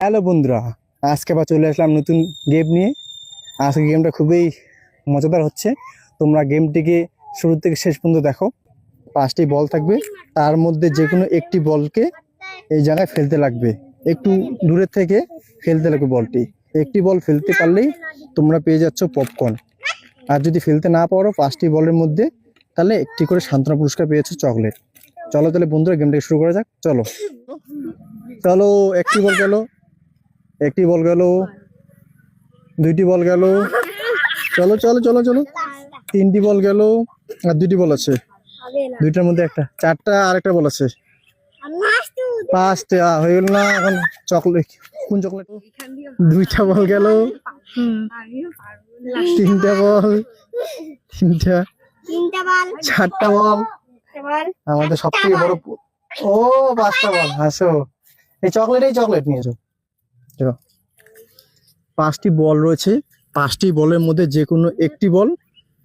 Hello বন্ধুরা, আজকে আবার চলে আসলাম নতুন গেম নিয়ে। আজকে গেমটা খুবই মজাদার হচ্ছে। তোমরা গেমটিকে শুরু থেকে শেষ পর্যন্ত দেখো। পাঁচটি বল থাকবে। তার মধ্যে যে কোনো একটি বলকে এই জায়গায় ফেলতে লাগবে। একটু দূরের থেকে ফেলতে লাগবে বলটি একটি বল ফেলতে পারলেই তোমরা পেয়ে যাচ্ছ পপকর্ন আর যদি ফেলতে না পারো পাঁচটি বলের মধ্যে, তাহলে একটি করে সান্ত্বনা পুরস্কার পেয়েছ চকলেট চলো তাহলে বন্ধুরা গেমটাকে শুরু করা যাক। চলো। চলো, একটি বল গেল একটি বল গেল। দুইটি বল গেল। চলো চলো চলো চলো। তিনটি বল গেল আর দুইটি বল আছে। দুইটার মধ্যে একটা, চারটা আর একটা বল আছে। পাঁচটা হয়ে গেল না, এখন চকলেট, কোন চকলেট? দুইটা বল গেল। তিনটা বল, তিনটা, চারটা বল। আমাদের সব থেকে বড় ও, পাঁচটা বল হাসো এই চকলেট এই চকলেট নিয়েছো দেখো। পাঁচটি বল রয়েছে। পাঁচটি বলের মধ্যে যে কোনো একটি বল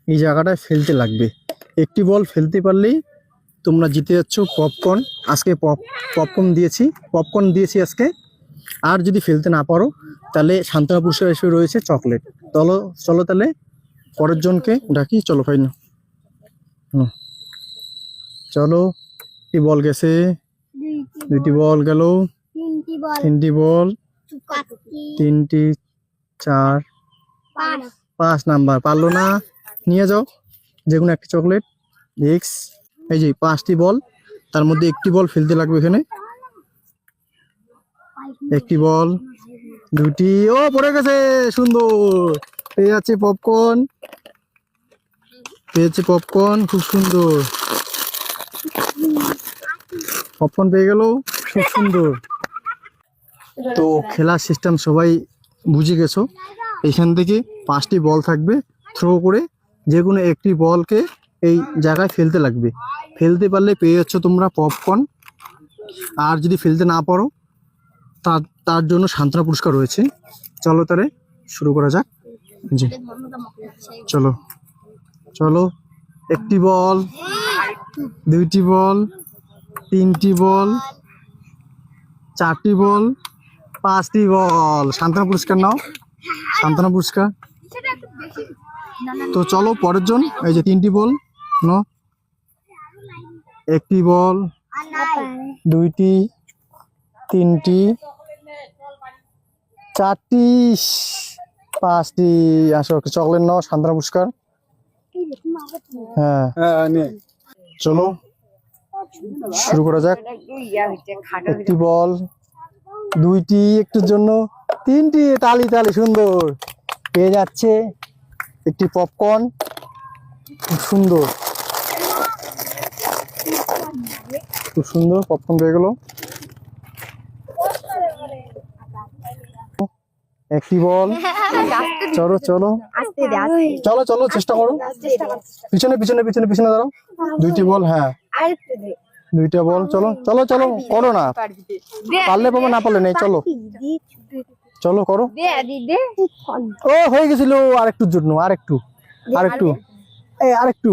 এই জায়গাটায় ফেলতে লাগবে। একটি বল ফেলতে পারলেই তোমরা জিতে যাচ্ছ পপকর্ন। আজকে পপ পপকর্ন দিয়েছি। পপকর্ন দিয়েছি আজকে। আর যদি ফেলতে না পারো তাহলে সান্ত্বনা পুরস্কার হিসেবে রয়েছে চকলেট। চলো চলো তাহলে পরের জনকে ডাকি। চলো ভাই না হুম। চলো একটি বল গেছে। দুইটি বল। গেল। তিনটি বল। তিনটি চার পাঁচ। পাঁচ নাম্বার পারল না? নিয়ে যাও। যে কোনো একটি চকলেট এক্স। এই যে পাঁচটি বল তার মধ্যে একটি বল ফেলতে লাগবে এখানে। একটি বল দুটি। ও পড়ে গেছে সুন্দর। পেয়ে যাচ্ছে পপকর্ন পেয়েছে পপকর্ন খুব সুন্দর। পপকর্ন পেয়ে গেল খুব সুন্দর। তো খেলার সিস্টেম সবাই বুঝে গেছো? এখান থেকে পাঁচটি বল থাকবে। থ্রো করে যে কোনো একটি বলকে এই জায়গায় ফেলতে লাগবে। ফেলতে পারলে পেয়ে যাচ্ছ তোমরা পপকর্ন আর যদি ফেলতে না পারো তার তার জন্য সান্ত্বনা পুরস্কার রয়েছে। চলো তাহলে শুরু করা যাক। জি। চলো। চলো। একটি বল দুইটি বল তিনটি বল চারটি বল পাঁচটি বল। সান্ত্বনা পুরস্কার নাও। সান্ত্বনা পুরস্কার। তো চলো পরের জন এই যে তিনটি বল নো একটি বল দুইটি তিনটি চারটি পাঁচটি। আসো চকলেট নাও সান্ত্বনা পুরস্কার। হ্যাঁ। চলো শুরু করা যাক। একটি বল দুইটি একটুর জন্য, তিনটি তালি তালি সুন্দর। পেয়ে যাচ্ছে একটি পপকর্ন খুব সুন্দর। খুব সুন্দর পপকর্ন পেয়ে গেল। একটি বল। চলো চলো। চলো চলো, চেষ্টা করো। পিছনে পিছনে পিছনে পিছনে দাঁড়াও। দুইটি বল হ্যাঁ। দুইটা বল চলো চলো চলো করো না। পারলে পাবো না পারলে নেই চলো। চলো করো। দে দি দে ও হয়ে গেছিল আরেকটুর জন্য আরেকটু আরেকটু। এই আরেকটু।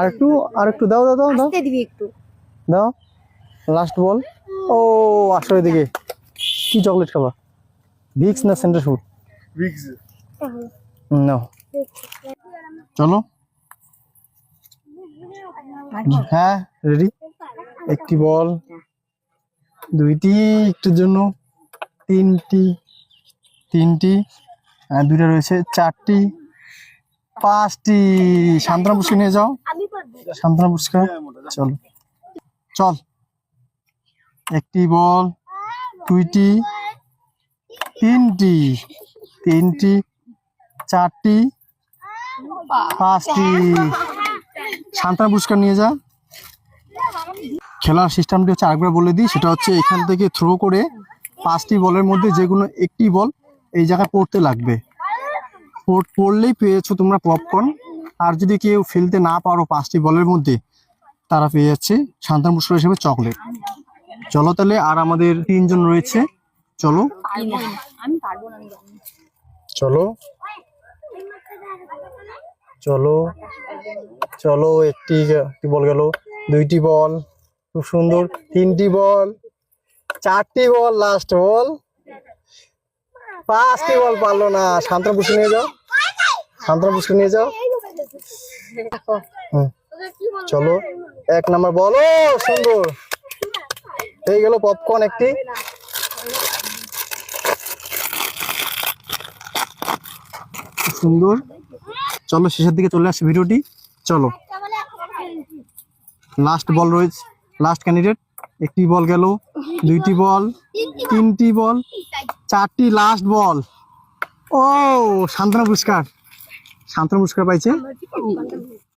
আরেকটু আরেকটু দাও দাও দাও দাও। একটু। দাও। লাস্ট বল ও আসো এদিকে। কি চকলেট খাবা? ভিক্স না সেন্টার ফুড না চলো। হ্যাঁ রেডি একটি বল, দুইটি একটুর জন্য, তিনটি তিনটি, আর দুইটা রয়েছে চারটি, পাঁচটি। সান্ত্বনা পুরস্কার নিয়ে যাও। সান্ত্বনা পুরস্কার, চল। চল। একটি বল, দুইটি, তিনটি তিনটি, চারটি, পাঁচটি। সান্ত্বনা পুরস্কার নিয়ে যা। খেলার সিস্টেমটি হচ্ছে আরেকবার বলে দিই, সেটা হচ্ছে এখান থেকে থ্রো করে পাঁচটি বলের মধ্যে যে কোনো একটি বল এই জায়গায় পড়তে লাগবে। পড়- পড়লেই পেয়েছ তোমরা পপকর্ন আর যদি কেউ ফেলতে না পারো পাঁচটি বলের মধ্যে, তারা পেয়ে যাচ্ছে সান্তান পুরস্কার হিসেবে চকলেট চলো তাহলে, আর আমাদের তিনজন রয়েছে। চলো। চলো। চলো। চলো, একটি একটি বল গেল। দুইটি বল। খুব সুন্দর। তিনটি বল, চারটি বল লাস্ট বল। পাঁচটি বল পারল না। শান্তরা পুষ্কে নিয়ে যাও। শান্তরা পুষ্কে নিয়ে যাও। চলো। এক নাম্বার বল। ও, সুন্দর। হয়ে গেল পপকর্ন একটি। সুন্দর। চলো, শেষের দিকে চলে আসছে ভিডিওটি। চলো। লাস্ট বল রয়েছে। লাস্ট ক্যান্ডিডেট একটি বল গেল, দুইটি বল তিনটি বল চারটি লাস্ট বল ও শান্তনা পুরস্কার। শান্তনা পুরস্কার পাইছে।